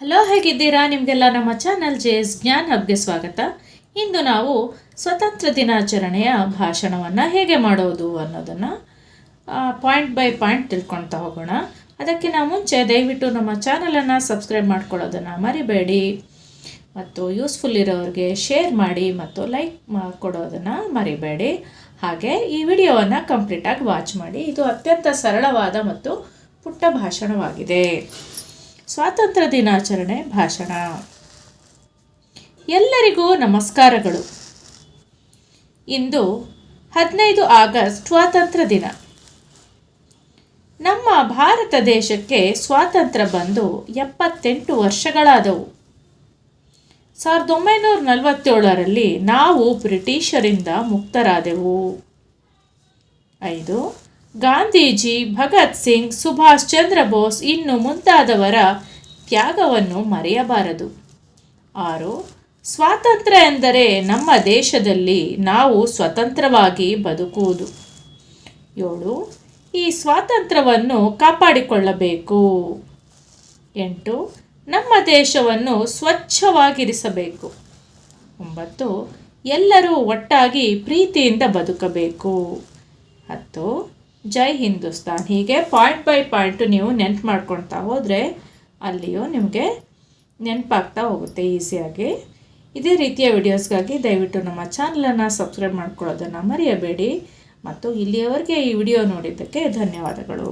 Hello, ಹೇಗಿದ್ದೀರಾ? ನಿಮಗೆಲ್ಲ ನಮ್ಮ ಚಾನಲ್ ಜೇಸ್ ಜ್ಞಾನ್ ಹಬ್ಗೆ ಸ್ವಾಗತ. ಇಂದು ನಾವು ಸ್ವತಂತ್ರ ದಿನಾಚರಣೆಯ ಭಾಷಣವನ್ನು ಹೇಗೆ ಮಾಡೋದು ಅನ್ನೋದನ್ನು ಪಾಯಿಂಟ್ ಬೈ ಪಾಯಿಂಟ್ ತಿಳ್ಕೊಳ್ತಾ ಹೋಗೋಣ. ಅದಕ್ಕಿಂತ ಮುಂಚೆ ದಯವಿಟ್ಟು ನಮ್ಮ ಚಾನಲನ್ನು ಸಬ್ಸ್ಕ್ರೈಬ್ ಮಾಡ್ಕೊಳ್ಳೋದನ್ನು ಮರಿಬೇಡಿ. ಮತ್ತು ಯೂಸ್ಫುಲ್ ಇರೋರಿಗೆ ಶೇರ್ ಮಾಡಿ ಮತ್ತು ಲೈಕ್ ಕೊಡೋದನ್ನು ಮರಿಬೇಡಿ. ಹಾಗೆ ಈ ವಿಡಿಯೋವನ್ನು ಕಂಪ್ಲೀಟಾಗಿ ವಾಚ್ ಮಾಡಿ. ಇದು ಅತ್ಯಂತ ಸರಳವಾದ ಮತ್ತು ಪುಟ್ಟ ಭಾಷಣವಾಗಿದೆ. ಸ್ವಾತಂತ್ರ್ಯ ದಿನಾಚರಣೆ ಭಾಷಣ. ಎಲ್ಲರಿಗೂ ನಮಸ್ಕಾರಗಳು. ಇಂದು ಹದಿನೈದು ಆಗಸ್ಟ್ ಸ್ವಾತಂತ್ರ್ಯ ದಿನ. ನಮ್ಮ ಭಾರತ ದೇಶಕ್ಕೆ ಸ್ವಾತಂತ್ರ್ಯ ಬಂದು ಎಪ್ಪತ್ತೆಂಟು ವರ್ಷಗಳಾದವು. ಸಾವಿರದ ಒಂಬೈನೂರ ನಲವತ್ತೇಳರಲ್ಲಿ ನಾವು ಬ್ರಿಟಿಷರಿಂದ ಮುಕ್ತರಾದೆವು. ಐದು ಗಾಂಧೀಜಿ, ಭಗತ್ ಸಿಂಗ್, ಸುಭಾಷ್ ಚಂದ್ರ ಬೋಸ್ ಇನ್ನು ಮುಂತಾದವರ ತ್ಯಾಗವನ್ನು ಮರೆಯಬಾರದು. ಆರು, ಸ್ವಾತಂತ್ರ್ಯ ಎಂದರೆ ನಮ್ಮ ದೇಶದಲ್ಲಿ ನಾವು ಸ್ವತಂತ್ರವಾಗಿ ಬದುಕುವುದು. ಏಳು, ಈ ಸ್ವಾತಂತ್ರ್ಯವನ್ನು ಕಾಪಾಡಿಕೊಳ್ಳಬೇಕು. ಎಂಟು, ನಮ್ಮ ದೇಶವನ್ನು ಸ್ವಚ್ಛವಾಗಿರಿಸಬೇಕು. ಒಂಬತ್ತು, ಎಲ್ಲರೂ ಒಟ್ಟಾಗಿ ಪ್ರೀತಿಯಿಂದ ಬದುಕಬೇಕು. ಹತ್ತು ಜೈ ಹಿಂದೂಸ್ತಾನ್. ಹೀಗೆ ಪಾಯಿಂಟ್ ಬೈ ಪಾಯಿಂಟು ನೀವು ನೆನ್ಪು ಮಾಡ್ಕೊಳ್ತಾ ಹೋದರೆ ಅಲ್ಲಿಯೂ ನಿಮಗೆ ನೆನಪಾಗ್ತಾ ಹೋಗುತ್ತೆ ಈಸಿಯಾಗಿ ಇದೇ ರೀತಿಯ ವಿಡಿಯೋಸ್ಗಾಗಿ ದಯವಿಟ್ಟು ನಮ್ಮ ಚಾನಲನ್ನು ಸಬ್ಸ್ಕ್ರೈಬ್ ಮಾಡ್ಕೊಳ್ಳೋದನ್ನು ಮರೆಯಬೇಡಿ. ಮತ್ತು ಇಲ್ಲಿಯವರೆಗೆ ಈ ವಿಡಿಯೋ ನೋಡಿದ್ದಕ್ಕೆ ಧನ್ಯವಾದಗಳು.